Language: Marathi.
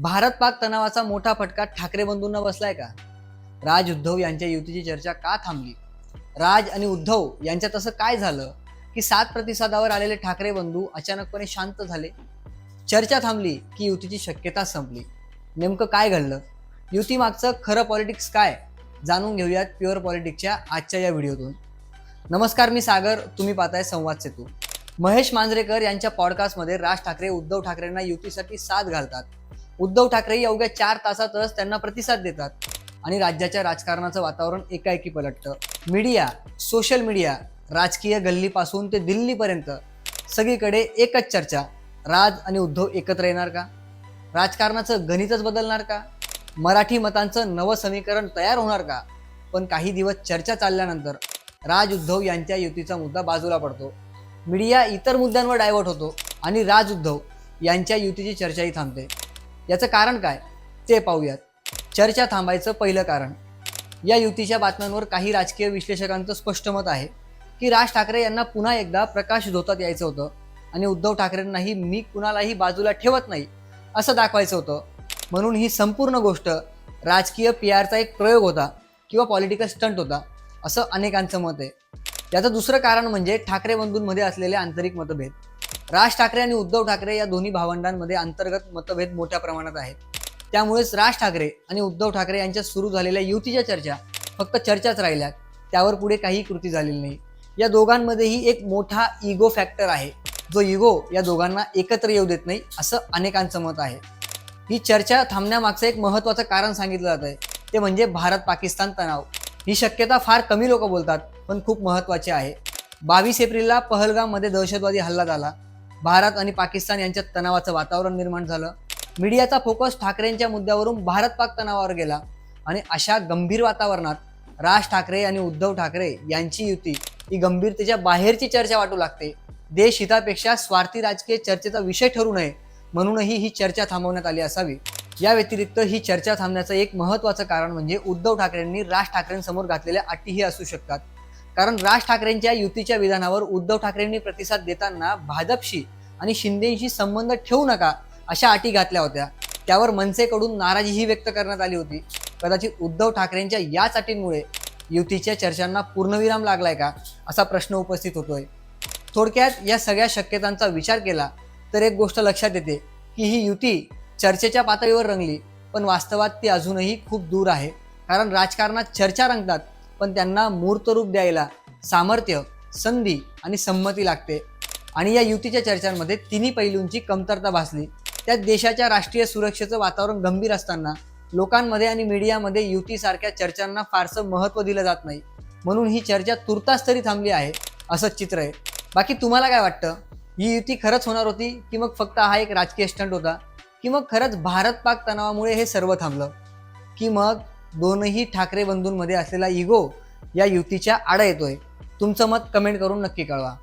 भारत पाक तणावाचा मोठा फटका ठाकरे बंधूंना बसलाय का? राज उद्धव यांच्या युतीची चर्चा का थांबली? राज आणि उद्धव यांच्यात असं काय झालं की सात प्रतिसादावर आलेले ठाकरे बंधू अचानकपणे शांत झाले? चर्चा थांबली की युतीची शक्यता संपली. नेमकं काय घडलं? युती मागचं खरं पॉलिटिक्स काय? जाणून घेऊयात प्युअर पॉलिटिक्सच्या आजच्या या व्हिडिओतून. नमस्कार मी सागर. तुम्ही पाहताय संवाद सेतू. महेश मांजरेकर यांच्या पॉडकास्टमध्ये राज ठाकरे उद्धव ठाकरेंना युतीसाठी साथ घालतात. उद्धव ठाकरे अवघ्या चार तासातच त्यांना प्रतिसाद देतात. आणि राज्याच्या राजकारणाचं वातावरण एकाएकी पलटतं. मीडिया सोशल मीडिया राजकीय गल्लीपासून ते दिल्लीपर्यंत सगळीकडे एकच चर्चा. राज आणि उद्धव एकत्र येणार का? राजकारणाचं गणितच बदलणार का? मराठी मतांचं नवं समीकरण तयार होणार का? पण काही दिवस चर्चा चालल्यानंतर राज उद्धव यांच्या युतीचा मुद्दा बाजूला पडतो. मीडिया इतर मुद्द्यांवर डायव्हर्ट होतो आणि राज उद्धव यांच्या युतीची चर्चाही थांबते. याचं कारण काय? ते पाहूयात. चर्चा थांबायचं पहिलं कारण. या युतीच्या बातम्यांवर काही राजकीय विश्लेषकांचं स्पष्ट मत आहे की राज ठाकरे यांना पुन्हा एकदा प्रकाश धोतात यायचं होतं आणि उद्धव ठाकरेंनाही मी कुणालाही बाजूला ठेवत नाही असं दाखवायचं होतं. म्हणून ही संपूर्ण गोष्ट राजकीय पी आरचा एक प्रयोग होता किंवा पॉलिटिकल स्टंट होता असं अनेकांचं मत आहे. याचं दुसरं कारण म्हणजे ठाकरे बंधूंमध्ये असलेले आंतरिक मतभेद. राज ठाकरे आणि उद्धव ठाकरे या दोन्ही भावंडांमध्ये अंतर्गत मतभेद मोठ्या प्रमाणात आहेत. त्यामुळेच राज ठाकरे आणि उद्धव ठाकरे यांच्यात सुरू झालेल्या युतीच्या चर्चा फक्त चर्चाच राहिल्यात. त्यावर पुढे काही कृती झालेली नाही. या दोघांमध्येही एक मोठा इगो फॅक्टर आहे. जो इगो या दोघांना एकत्र येऊ देत नाही असं अनेकांचं मत आहे. ही चर्चा थांबण्यामागचं एक महत्त्वाचं कारण सांगितलं जात आहे. ते म्हणजे भारत पाकिस्तान तणाव. ही शक्यता फार कमी लोक बोलतात पण खूप महत्त्वाची आहे. बावीस एप्रिलला पहलगाममध्ये दहशतवादी हल्ला झाला. भारत आणि पाकिस्तान यांच्यात तणावाचं वातावरण निर्माण झालं. मीडियाचा फोकस ठाकरेंच्या मुद्द्यावरून भारत पाक तणावावर गेला आणि अशा गंभीर वातावरणात राज ठाकरे आणि उद्धव ठाकरे यांची युती ही गंभीरतेच्या बाहेरची चर्चा वाटू लागते. देश हितापेक्षा स्वार्थी राजकीय चर्चेचा विषय ठरू नये म्हणूनही ही चर्चा थांबवण्यात आली असावी. या व्यतिरिक्त ही चर्चा थांबण्याचं एक महत्त्वाचं कारण म्हणजे उद्धव ठाकरेंनी राज ठाकरेंसमोर घातलेल्या अटीही असू शकतात. कारण राज ठाकरेंच्या युतीच्या विधानावर उद्धव ठाकरेंनी प्रतिसाद देताना भाजपशी आणि शिंदेशी संबंध ठेवू नका अशा अटी घातल्या होत्या. त्यावर मनसेकडून नाराजीही व्यक्त करण्यात आली होती. कदाचित उद्धव ठाकरेंच्या याच अटींमुळे युतीच्या चर्चांना पूर्णविराम लागलाय का असा प्रश्न उपस्थित होतोय. थोडक्यात या सगळ्या शक्यतांचा विचार केला तर एक गोष्ट लक्षात येते की ही युती चर्चेच्या पातळीवर रंगली पण वास्तवात ती अजूनही खूप दूर आहे. कारण राजकारणात चर्चा रंगतात पण त्यांना मूर्तरूप द्यायला सामर्थ्य संधी आणि संमती लागते. आणि या युतीच्या चर्चांमध्ये तिन्ही पैलूंची कमतरता भासली. त्यात देशाच्या राष्ट्रीय सुरक्षेचं वातावरण गंभीर असताना लोकांमध्ये आणि मीडियामध्ये युतीसारख्या चर्चांना फारसं महत्त्व दिलं जात नाही. म्हणून ही चर्चा तुर्तास तरी थांबली आहे असंच चित्र आहे. बाकी तुम्हाला काय वाटतं? ही युती खरंच होणार होती की मग फक्त हा एक राजकीय स्टंट होता? की मग खरंच भारत पाक तणावामुळे हे सर्व थांबलं? की मग दोनही ठाकरे बंधूंमध्ये असलेला इगो या युतीच्या आडा येतोय. तुमचं मत कमेंट करून नक्की कळवा.